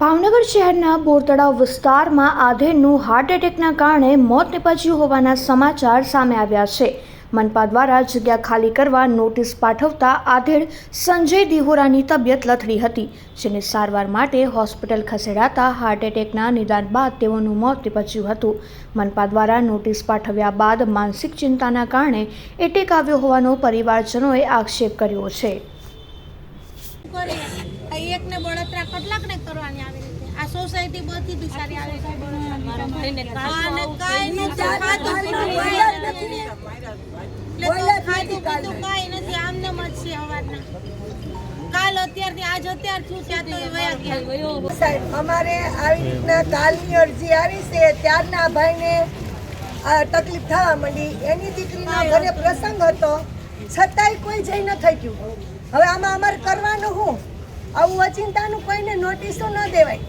ભાવનગર શહેરના બોરતળાવ વિસ્તારમાં આધેડનું હાર્ટ એટેકના કારણે મોત નિપજ્યું હોવાના સમાચાર સામે આવ્યા છે. મનપા દ્વારા જગ્યા ખાલી કરવા નોટિસ પાઠવતા આધેડ સંજય દિહોરાની તબિયત લથડી હતી, જેને સારવાર માટે હોસ્પિટલ ખસેડાતા હાર્ટ એટેકના નિદાન બાદ તેઓનું મોત નિપજ્યું હતું. મનપા દ્વારા નોટિસ પાઠવ્યા બાદ માનસિક ચિંતાના કારણે એટેક આવ્યો હોવાનો પરિવારજનોએ આક્ષેપ કર્યો છે. કરે આ એકને બળતરા કેટલાકને કરવાની આવી રીતે. આ સોસાયટી બધી બિચારી આવે છે કાંઈ નથી જ છે હવારના. કાલ અત્યારથી આજ અત્યાર થયું ત્યાં તો વયા ગયા. સાહેબ અમારે આવી રીતના કાલની અરજી આવી છે ત્યારના ભાઈને તકલીફ થવા માંડી. એની દીકરીના ઘરે પ્રસંગ હતો. છતાંય કોઈ જઈ ન થઈ ગયું હવે આમાં અમારે કરવાનું શું? આવું અચિંતાનું કોઈને નોટિસો ન દેવાય.